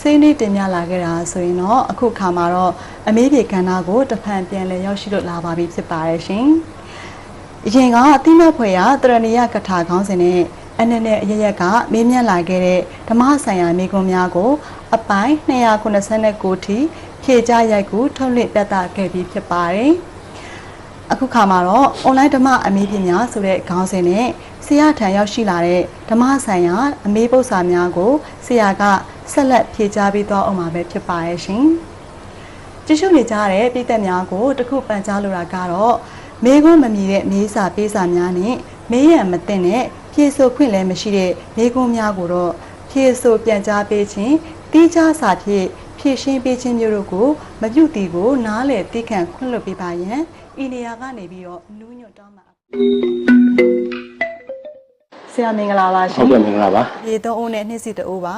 စိတ်နှိတင်ပြလာခဲ့တာဆိုရင်တော့အခုခါမှာတော့အမေးပြေကဏ္ဍကိုတဖန်ပြန်လည်ရောက်ရှိလို့လာပါပြီဖြစ်ပါတယ်ရှင်။အရင်ကအတိမတ်ဖွဲ့ရတရဏီယကထာခေါင်းစဉ်နဲ့အနည်းနဲ့အရရက်ကမေးမြန်းလာခဲ့တဲ့ဓမ္မဆိုင်ရာမိကွန်များကို အပိုင်း289ထိဖြေကြားရိုက်ကူထုတ်လွှင့်ပြသခဲ့ပြီးဖြစ်ပါတယ်။အခုခါမှာတော့ online ဓမ္မအမေးပညာဆိုတဲ့ခေါင်းစဉ်နဲ့ဆရာထံရောက်ရှိလာတဲ့ဓမ္မဆိုင်ရာအမေးပု္ပ္ပာများကိုဆရာက ဆက်လက်ဖြေကြားပေးသွားအောင်မှာပဲဖြစ်ပါရဲ့ရှင်။ကြည့်ရှုနေကြတဲ့ပြည်သက်များကိုတခုပန်ကြားလိုတာကတော့မေးခွန်းမမြည်တဲ့မေးစာပေးစာများနဲ့မေးရန်မသိတဲ့ဖြေဆိုခွင့်လည်းမရှိတဲ့မေးခွန်းများကိုတော့ဖြေဆိုပြန်ကြားပေးခြင်းတိကျစာဖြင့်ဖြည့်ရှင်းပေးခြင်းမျိုးတို့ကိုမပြုတ်တီကိုနားလည်သိခံခွင့်လွှတ်ပေးပါရန်ဤနေရာကနေပြီးတော့နူးညွတ်တောင်းပါဆရာမင်္ဂလာပါရှင်ဟုတ်ကဲ့မင်္ဂလာပါရေသုံးအိုးနဲ့နှစ်စီတအိုးပါ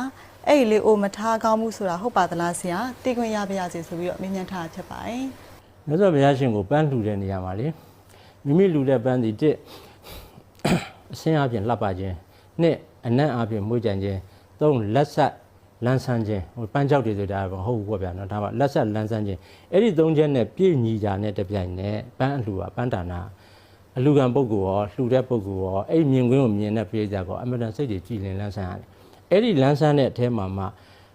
အဲ့ဒီလေးအိုးမထားကောင်းမှုဆိုတာဟုတ်ပါသလားဆရာသိခွင့်ရပါရစေဆိုပြီးတော့မေးမြန်းထားတာဖြစ်ပါတယ်မြတ်စွာဘုရားရှင်ကိုပန်းလှူတဲ့နေရာမှာလေမိမိလှူတဲ့ပန်းဒီတစ်အစင်းအပြင်လှပ်ပါခြင်းနှစ်အနံ့အပြင်မွေးကြံခြင်းသုံးလက်ဆက်လန်းဆန်းခြင်းဟိုပန်းကြောက်တွေဆိုတာမဟုတ်ဘူးပေါ့ဗျာနော်ဒါမှလက်ဆက်လန်းဆန်းခြင်းအဲ့ဒီသုံးချက်နဲ့ပြည့်ညီကြတဲ့တပြိုင်နဲ့ပန်းအလှူကပန်းဒါနာအလူကံပုဂ္ဂိုလ်ရောလှူတဲ့ပုဂ္ဂိုလ်ရောအဲ့ဒီမြင်ကွင်းကိုမြင်တဲ့ပြေးကြကောအမတန်စိတ်တွေကြည်လင်လန်းဆန်းရတယ် အဲ့ဒီလန်းဆန်းတဲ့အထဲမှာမှ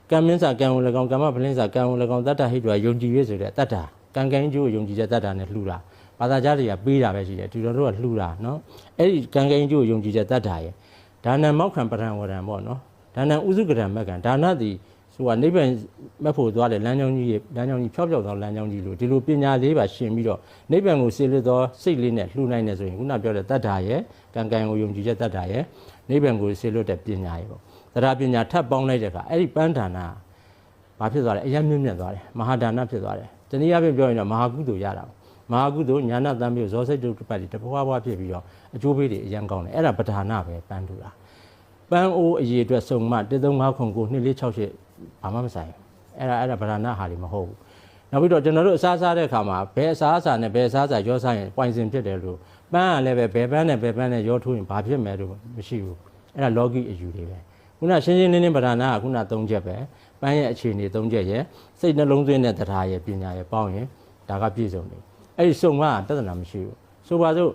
ကံမင်းစာကံဝင်၎င်းကမ္မပလင်းစာကံဝင်၎င်းတတ္တဟိတဝယုံကြည်ရဆိုတဲ့တတ္တကံကံကျိုးကိုယုံကြည်တဲ့တတ္တနဲ့လှူတာဘာသာကြားတွေကပေးတာပဲရှိတယ်ဒီလိုတော့ကလှူတာနော်အဲ့ဒီကံကံကျိုးကိုယုံကြည်တဲ့တတ္တရဲ့ဒါနံမောက်ခံပရံဝရံပေါ့နော်ဒါနံဥစုကရံမက်ကံဒါနသည်ဆိုကနိဗ္ဗာန်မက်ဖို့သွားတယ်လမ်းကြောင်းကြီးရဲ့လမ်းကြောင်းကြီးဖြောက်ဖြောက်သောလမ်းကြောင်းကြီးလို့ဒီလိုပညာလေးပါရှင်ပြီးတော့နိဗ္ဗာန်ကိုစေလွတ်သောစိတ်လေးနဲ့လှူနိုင်တယ်ဆိုရင်ခုနပြောတဲ့တတ္တာရဲ့ကံကံကိုယုံကြည်တဲ့တတ္တာရဲ့နိဗ္ဗာန်ကိုစေလွတ်တဲ့ပညာရဲ့ပေါ့ တရားပညာထပ်ပေါင်းလိုက်တဲ့အခါအဲ့ဒီပန်းဒါနာဘာဖြစ်သွားလဲအယံမြင့်မြတ်သွားတယ်မဟာဒါနဖြစ်သွားတယ်တနည်းအားဖြင့်ပြောရင်တော့မဟာကုသိုလ်ရတာပေါ့မဟာကုသိုလ်ညာနာတမ်းပြီးဇောစိတ်တုပ္ပတ္တိတဘွားဘွားဖြစ်ပြီးတော့အကျိုးပေးတွေအယံကောင်းတယ်အဲ့ဒါပဓာနာပဲပန်းထူတာပန်းအိုးအရေအတွက်စုံမှ13509 2468ဘာမှမဆိုင်အဲ့ဒါအဲ့ဒါပဓာနာဟာတွေမဟုတ်ဘူးနောက်ပြီးတော့ကျွန်တော်တို့အစားစားတဲ့အခါမှာဘယ်အစားအစာနဲ့ဘယ်အစားအစာရောစားရင်ပွိုင်စင်ဖြစ်တယ်လို့ပန်းကလည်းပဲဘယ်ပန်းနဲ့ဘယ်ပန်းနဲ့ရောထိုးရင်ဘာဖြစ်မယ်လို့မရှိဘူးအဲ့ဒါ logic အယူတွေပဲ ခုနရှင်းရှင်းလင်းလင်းပဓာနာကခုန၃ချက်ပဲပန်းရဲ့အခြေအနေ၃ချက်ရဲ့စိတ်နှလုံးသွင်းတဲ့တရားရဲ့ပညာရဲ့ပေါင်းရင်ဒါကပြည့်စုံတယ်အဲ့ဒီစုံမကတဿနာမရှိဘူးဆိုပါစို့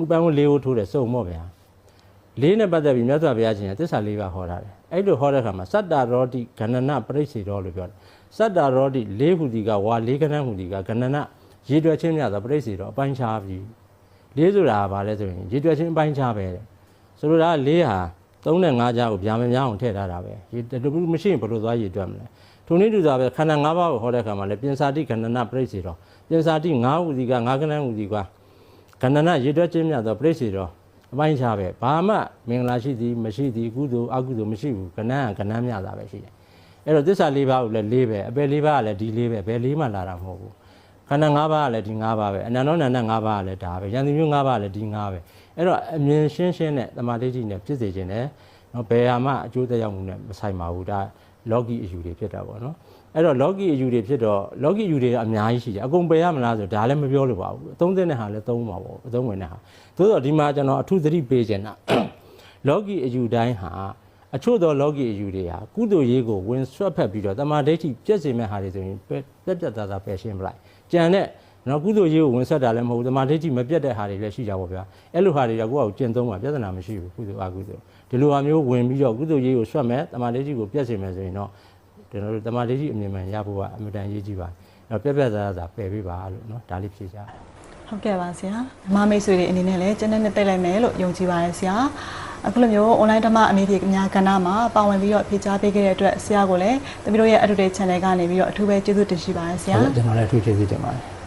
ဥပန်းကိုလေးကိုထိုးတယ်စုံမော့ဗျာလေးနဲ့ပတ်သက်ပြီးမြတ်စွာဘုရားရှင်ကသစ္စာလေးပါးဟောထားတယ်အဲ့လိုဟောတဲ့အခါမှာစတ္တရောတိဂဏနပရိစ္ဆေရောလို့ပြောတယ်စတ္တရောတိလေးဟူဒီကဝါလေးကဏ္ဍဟူဒီကဂဏနရေတွက်ချင်းများသောပရိစ္ဆေရောအပိုင်းခြားပြီးလေးဆိုတာကဘာလဲဆိုရင်ရေတွက်ချင်းအပိုင်းခြားပဲတဲ့ဆိုလိုတာကလေးဟာ 3နဲ့5ကြားကိုဗျာမများအောင်ထည့်ထားတာပဲရေတူမရှိရင်ဘယ်လိုသွားရေတွက်မလဲထုံနည်းတူတာပဲခန္ဓာ၅ပါးကိုဟောတဲ့အခါမှာလည်းပြင်စာတိဂဏနပရိစ္ဆေရောပြင်စာတိ5ဟူဒီက5ကဏ္ဍဟူဒီကဂဏနရေတွက်ချင်းများသောပရိစ္ဆေရောအပိုင်းခြားပဲဘာမှမင်္ဂလာရှိသည်မရှိသည်ကုသိုလ်အကုသိုလ်မရှိဘူးကဏ္ဍကကဏ္ဍမြတာပဲရှိတယ်အဲ့တော့သစ္စာ၄ပါးကိုလည်း၄ပဲအပယ်၄ပါးကလည်းဒီ၄ပဲဘယ်၄မှလာတာမဟုတ်ဘူးခန္ဓာ၅ပါးကလည်းဒီ၅ပါးပဲအနန္တောနန္ဒ၅ပါးကလည်းဒါပဲယန္တိမျိုး၅ပါးကလည်းဒီ၅ပဲ အဲ့တော့အမြင်ရှင်းရှင်းနဲ့တမာတိတိနဲ့ဖြစ်စေခြင်းနဲ့နော်ဘယ်ဟာမှအကျိုးသက်ရောက်မှုနဲ့မဆိုင်ပါဘူးဒါလောကီအယူတွေဖြစ်တာပေါ့နော်အဲ့တော့လောကီအယူတွေဖြစ်တော့လောကီအယူတွေကအများကြီးရှိတယ်အကုန်ပယ်ရမလားဆိုဒါလည်းမပြောလို့ပါဘူးအသုံးသင့်တဲ့ဟာလည်းသုံးပါပေါ့အသုံးဝင်တဲ့ဟာသို့တော့ဒီမှာကျွန်တော်အထူးသတိပေးခြင်းတာလောကီအယူတိုင်းဟာအချို့သောလောကီအယူတွေဟာကုသိုလ်ရေးကိုဝင်ဆွတ်ဖက်ပြီးတော့တမာဒိဋ္ဌိပြည့်စုံမဲ့ဟာတွေဆိုရင်ပြက်ပြက်သားသားပယ်ရှင်းပလိုက်ကြံတဲ့ နော်ကုသိုလ်ရေးကိုဝင်ဆက်တာလည်းမဟုတ်ဘူးတမာဒိဋ္ဌိမပြတ်တဲ့ဟာတွေလည်းရှိကြပါဗျာအဲ့လိုဟာတွေကကိုယ့်အကိုကျင့်သုံးမှာပြဿနာမရှိဘူးကုသိုလ်အကုသိုလ်ဒီလိုဟာမျိုးဝင်ပြီးတော့ကုသိုလ်ရေးကိုဆွတ်မဲ့တမာဒိဋ္ဌိကိုပြည့်စုံမဲ့ဆိုရင်တော့ကျွန်တော်တို့တမာဒိဋ္ဌိအမြင်မှန်ရဖို့ကအမြဲတမ်းရေးကြည့်ပါတယ်အဲ့တော့ပြက်ပြက်သားသားပယ်ပေးပါလို့နော်ဒါလေးဖြေကြတယ်ဟုတ်ကဲ့ပါဆရာဓမ္မမိတ်ဆွေတွေအနေနဲ့လည်းကျန်းတဲ့နဲ့တက်လိုက်မယ်လို့ယုံကြည်ပါတယ်ဆရာအခုလိုမျိုး online ဓမ္မအမေပြေအများကဏ္ဍမှာပါဝင်ပြီးတော့ဖြေကြားပေးခဲ့တဲ့အတွက်ဆရာကိုလည်းတပီတို့ရဲ့ Educate Channel ကနေပြီးတော့အထူးပဲကျေးဇူးတင်ရှိပါတယ်ဆရာဟုတ်ကဲ့ကျွန်တော်လည်းအထူးကျေးဇူးတင်ပါတယ်